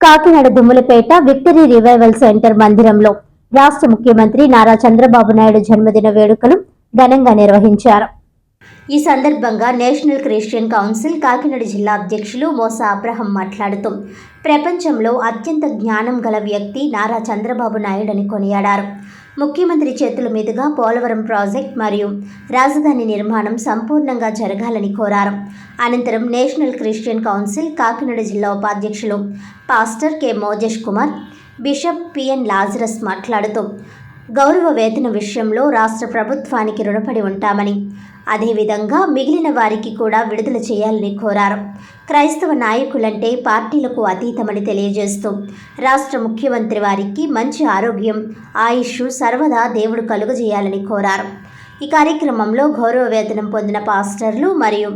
Kakinada Dummulapeta victory revival center మందిరంలో రాష్ట్ర ముఖ్యమంత్రి నారా చంద్రబాబు నాయుడు జన్మదిన వేడుకలు ఘనంగా నిర్వహించారు. ఈ సందర్భంగా నేషనల్ క్రిస్టియన్ కౌన్సిల్ కాకినాడ జిల్లా అధ్యక్షులు మోసా అబ్రహం మాట్లాడుతూ ప్రపంచంలో అత్యంత జ్ఞానం గల వ్యక్తి నారా చంద్రబాబు నాయుడని కొనియాడారు. ముఖ్యమంత్రి చేతుల మీదుగా పోలవరం ప్రాజెక్ట్ మరియు రాజధాని నిర్మాణం సంపూర్ణంగా జరగాలని కోరారు. అనంతరం నేషనల్ క్రిస్టియన్ కౌన్సిల్ కాకినాడ జిల్లా ఉపాధ్యక్షులు pastor K. Mojesh Kumar bishop PN Lazarus మాట్లాడుతూ గౌరవ వేతన విషయంలో రాష్ట్ర ప్రభుత్వానికి రుణపడి ఉంటామని. అదేవిధంగా మిగిలిన వారికి కూడా విడుదల చేయాలని కోరారు. క్రైస్తవ నాయకులంటే పార్టీలకు అతీతమని తెలియజేస్తూ రాష్ట్ర ముఖ్యమంత్రి వారికి మంచి ఆరోగ్యం ఆయుష్ సర్వదా దేవుడు కలుగజేయాలని కోరారు. ఈ కార్యక్రమంలో గౌరవ వేతనం పొందిన పాస్టర్లు మరియు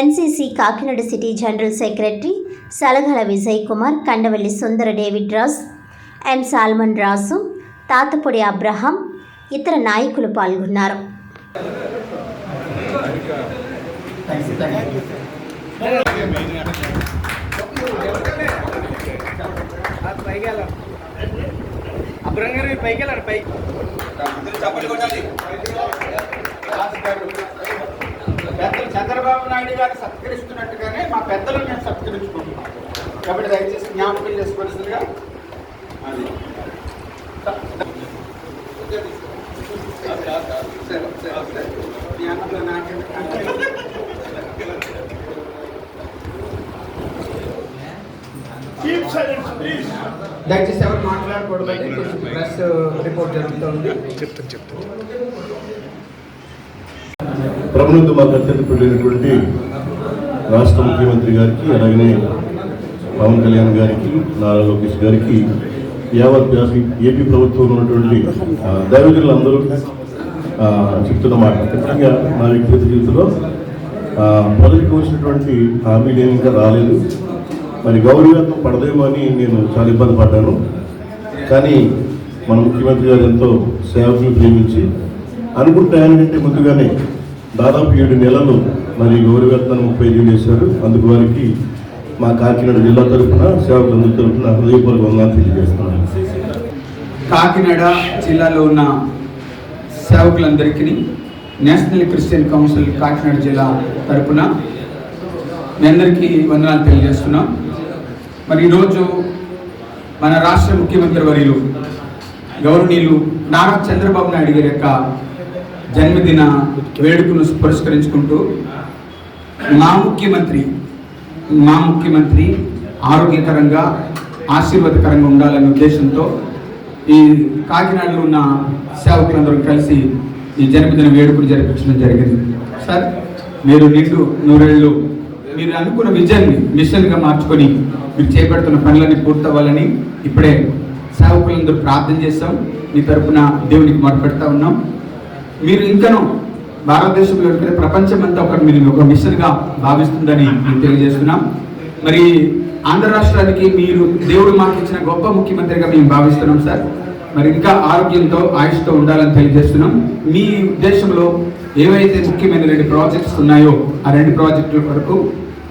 NCC Kakinada city general secretary Salagala Vijay Kumar Kandavalli Sundara David Ross M Solomon Rasu Tatapodi Abraham ఇతర నాయకులు పాల్గొన్నారు. పెద్దలు చంద్రబాబు నాయుడు గారు సత్కరిస్తున్నట్టుగానే మా పెద్దలు మేము సత్కరించుకుంటున్నాం కాబట్టి దయచేసి జ్ఞాపకం చేసుకోవాల్సిందిగా అది దయచేసి ఎవరు మాట్లాడకూడదండి ప్రెస్ రిపోర్ట్ జరుగుతుంది ప్రభుత్వ మాకు అత్యంత పెళ్ళినటువంటి రాష్ట్ర ముఖ్యమంత్రి గారికి అలాగనే పవన్ కళ్యాణ్ గారికి నారా లోకేష్ గారికి యావత్ యాసి- ఏపీ ప్రభుత్వంలో ఉన్నటువంటి ఆ, దైవజనులందరూ చెప్తున్న మాట. ముఖ్యంగా నా వ్యక్తిగత జీవితంలో మొదటికి వచ్చినటువంటి హామీలు ఏమి ఇంకా రాలేదు. మరి గౌరవవేతనం పడదేమో అని నేను చాలా ఇబ్బంది పడ్డాను. కానీ మన ముఖ్యమంత్రి గారు ఎంతో సేవకులు ప్రేమించి అనుకుంటే ముందుగానే దాదాపు ఏడు నెలలు మరి గౌరవేతనాన్ని ముప్పై ఐదు చేశారు అందుకు వారికి మా కాకినాడ జిల్లా తరఫున సేవకులందరి తరఫున హృదయపూర్వక వందనాలు తెలియజేస్తున్నాను. కాకినాడ జిల్లాలో ఉన్న సేవకులందరికీ నేషనల్ క్రిస్టియన్ కౌన్సిల్ కాకినాడ జిల్లా తరపున మీ అందరికీ వందనాలు తెలియజేస్తున్నాం. మరి ఈరోజు మన రాష్ట్ర ముఖ్యమంత్రి వర్యులు గౌరవనీయులు నారా చంద్రబాబు నాయుడు గారి యొక్క జన్మదిన వేడుకను పురస్కరించుకుంటూ మా ముఖ్యమంత్రి మా ముఖ్యమంత్రి ఆరోగ్యకరంగా ఆశీర్వాదకరంగా ఉండాలనే ఉద్దేశంతో ఈ కాకినాడలో ఉన్న సేవకులందరూ కలిసి ఈ జన్మదిన వేడుకలు జరిపించడం జరిగింది. సార్ మీరు నిండు నూరేళ్ళు మీరు అనుకున్న విజయాన్ని మిషన్గా మార్చుకొని మీరు చేపడుతున్న పనులన్నీ పూర్తవ్వాలని ఇప్పుడే సేవకులందరూ ప్రార్థన చేస్తాం. మీ తరపున దేవునికి మొదలుపెడతా ఉన్నాం. మీరు ఇంకనూ భారతదేశంలో ఉంటే ప్రపంచం అంతా ఒక మీరు ఒక మిషన్గా భావిస్తుందని మేము తెలియజేస్తున్నాం. మరి ఆంధ్ర రాష్ట్రానికి మీరు దేవుడు మాకు ఇచ్చిన గొప్ప ముఖ్యమంత్రిగా మేము భావిస్తున్నాం సార్. మరి ఇంకా ఆరోగ్యంతో ఆయుష్తో ఉండాలని తెలియజేస్తున్నాం. మీ ఉద్దేశంలో ఏవైతే ముఖ్యమైన రెండు ప్రాజెక్ట్స్ ఉన్నాయో ఆ రెండు ప్రాజెక్టుల వరకు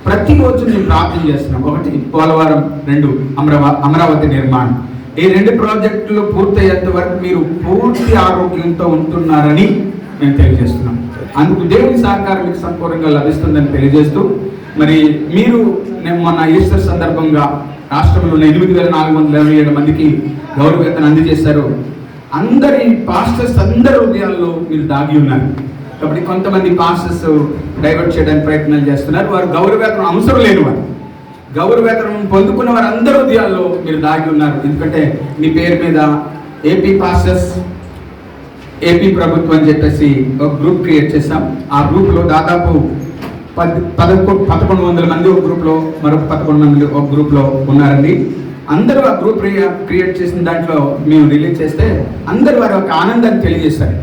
ప్రతిరోజు మేము ప్రార్థన చేస్తున్నాం. ఒకటి పోలవరం. రెండు అమరావ అమరావతి నిర్మాణం. ఈ రెండు ప్రాజెక్టులు పూర్తయ్యేంత వరకు మీరు పూర్తి ఆరోగ్యంతో ఉంటున్నారని మేము తెలియజేస్తున్నాం. అందుకు దేవుని సహకారం మీకు సంపూర్ణంగా లభిస్తుందని తెలియజేస్తూ మరి మీరు నేను మొన్న ఈస్టర్ సందర్భంగా రాష్ట్రంలో ఉన్న ఎనిమిది వేల నాలుగు వందల ఇరవై ఏడు మందికి గౌరవవేతను అందజేశారు. అందరి పాస్టర్స్ అందరి హృదయాల్లో మీరు దాగి ఉన్నారు. కాబట్టి కొంతమంది పాస్టర్స్ డైవర్ట్ చేయడానికి ప్రయత్నాలు చేస్తున్నారు. వారు గౌరవేతనం అవసరం లేని వారు. గౌరవేతనం పొందుకున్న వారు అందరి హృదయాల్లో మీరు దాగి ఉన్నారు. ఎందుకంటే మీ పేరు మీద ఏపీ పాస్టర్స్ ఏపీ ప్రభుత్వం అని చెప్పేసి ఒక గ్రూప్ క్రియేట్ చేశాం. ఆ గ్రూప్లో దాదాపు పది పదకొండు పదకొండు వందల మంది ఒక గ్రూప్లో మరొక పదకొండు మంది ఒక గ్రూప్లో ఉన్నారండి. అందరూ ఆ గ్రూప్ క్రియేట్ చేసిన దాంట్లో మేము రిలీజ్ చేస్తే అందరు వారి యొక్క ఆనందాన్ని తెలియజేస్తారు.